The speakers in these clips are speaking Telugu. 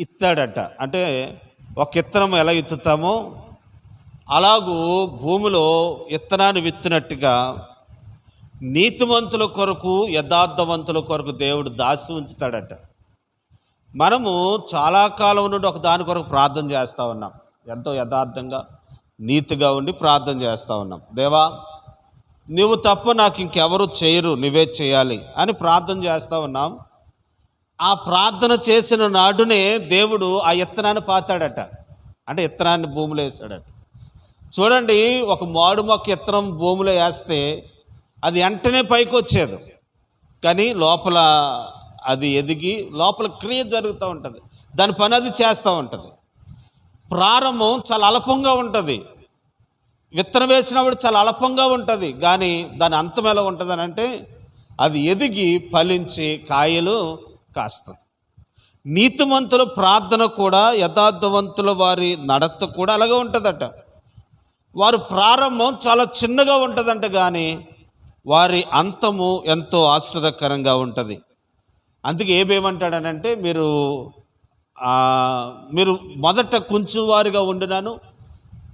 ఇత్తాడట. అంటే ఒక ఇత్తనం ఎలా ఇత్తుతామో? అలాగూ భూమిలో ఇత్తనాన్ని విత్తినట్టుగా నీతిమంతుల కొరకు యథార్థవంతుల కొరకు దేవుడు దాసి ఉంచుతాడట. మనము చాలా కాలం నుండి ఒక దాని కొరకు ప్రార్థన చేస్తూ ఉన్నాం. ఎంతో యథార్థంగా నీతిగా ఉండి ప్రార్థన చేస్తూ ఉన్నాం. దేవా నువ్వు తప్ప నాకు ఇంకెవరు చేయరు నువ్వే చేయాలి అని ప్రార్థన చేస్తూ ఉన్నాం. ఆ ప్రార్థన చేసిన నాడునే దేవుడు ఆ ఇత్తనాన్ని పాతాడట. అంటే ఇత్తనాన్ని భూమిలో వేసాడట చూడండి ఒక మాడు మొక్క ఇత్తనం భూమిలో వేస్తే అది వెంటనే పైకి వచ్చేది. కానీ లోపల అది ఎదిగి లోపల క్రియ జరుగుతూ ఉంటుంది. దాని పని అది చేస్తూ ఉంటుంది. ప్రారంభం చాలా అల్పంగా ఉంటుంది. విత్తనం వేసినప్పుడు చాలా అల్పంగా ఉంటుంది. కానీ దాని అంతం ఎలా ఉంటుంది అని అంటే అది ఎదిగి ఫలించి కాయలు కాస్తుంది. నీతిమంతుల ప్రార్థన కూడా యథార్థవంతుల వారి నడత కూడా అలాగే ఉంటుందట. వారు ప్రారంభం చాలా చిన్నగా ఉంటుందంట కానీ వారి అంతము ఎంతో ఆశ్రదకరంగా ఉంటుంది. అందుకే ఏమేమంటాడనంటే మీరు మీరు మొదట కొంచెం వారిగా ఉండినాను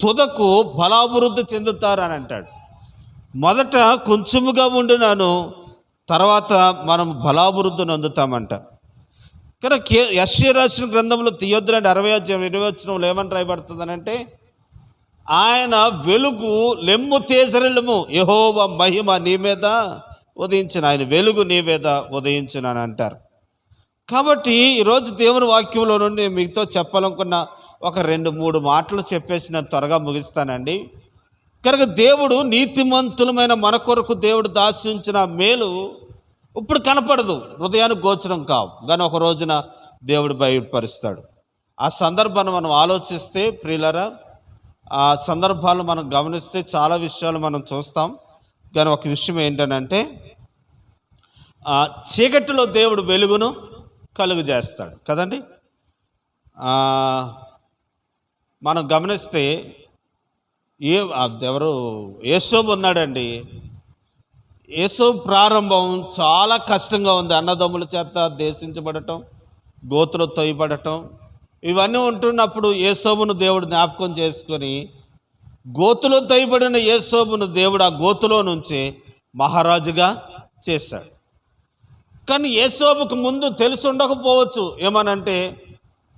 తుదకు బలాభివృద్ధి చెందుతారు అని అంటాడు మొదట కొంచెముగా ఉండినాను తర్వాత మనం బలాభివృద్ధిని అందుతామంట. కానీ కే యశ్య రాసిన గ్రంథంలో తీయొద్దులంటే అరవై అధ్యాయం ఇరవై వచ్చినంలో ఏమని రాయబడుతుందనంటే ఆయన వెలుగు లెమ్ము తేజరిల్లము యహోవ మహిమ నీ మీద ఉదయించిన ఆయన వెలుగు నీ మీద ఉదయించిన అని అంటారు. కాబట్టి ఈరోజు దేవుని వాక్యంలో నుండి మీతో చెప్పాలనుకున్న ఒక రెండు మూడు మాటలు చెప్పేసి నేను త్వరగా ముగిస్తానండి. కనుక దేవుడు నీతిమంతులమైన మన కొరకు దేవుడు దాశించిన మేలు ఇప్పుడు కనపడదు. హృదయానికి గోచరం కావు. కానీ ఒక రోజున దేవుడు బయటపరుస్తాడు ఆ సందర్భాన్ని మనం ఆలోచిస్తే ప్రియులరా ఆ సందర్భాలు మనం గమనిస్తే చాలా విషయాలు మనం చూస్తాం. కానీ ఒక విషయం ఏంటనంటే ఆ చీకటిలో దేవుడు వెలుగును కలుగు చేస్తాడు కదండి మనం గమనిస్తే ఏ ఎవరు? యేసోబు ఉన్నాడండి. యేసోబు ప్రారంభం చాలా కష్టంగా ఉంది. అన్నదమ్ముల చేత దేశించబడటం గోతులు తొయ్యబడటం ఇవన్నీ ఉంటున్నప్పుడు యేసోబును దేవుడు జ్ఞాపకం చేసుకొని గోతులో తొయ్యబడిన యేసోబును దేవుడు ఆ గోతులో నుంచి మహారాజుగా చేశాడు. కానీ యేసోబుకు ముందు తెలిసి ఉండకపోవచ్చు. ఏమనంటే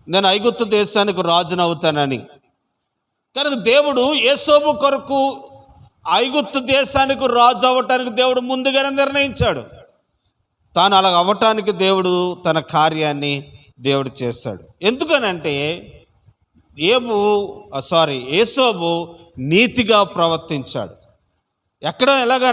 నేను ఐగుప్తు దేశానికి రాజునవుతానని. కనుక దేవుడు ఏసోబు కొరకు ఐగుప్తు దేశానికి రాజు అవ్వటానికి దేవుడు ముందుగానే నిర్ణయించాడు. తాను అలా అవ్వటానికి దేవుడు తన కార్యాన్ని దేవుడు చేస్తాడు. ఎందుకనంటే ఏబు సారీ ఏసోబు నీతిగా ప్రవర్తించాడు. ఎక్కడ ఎలాగ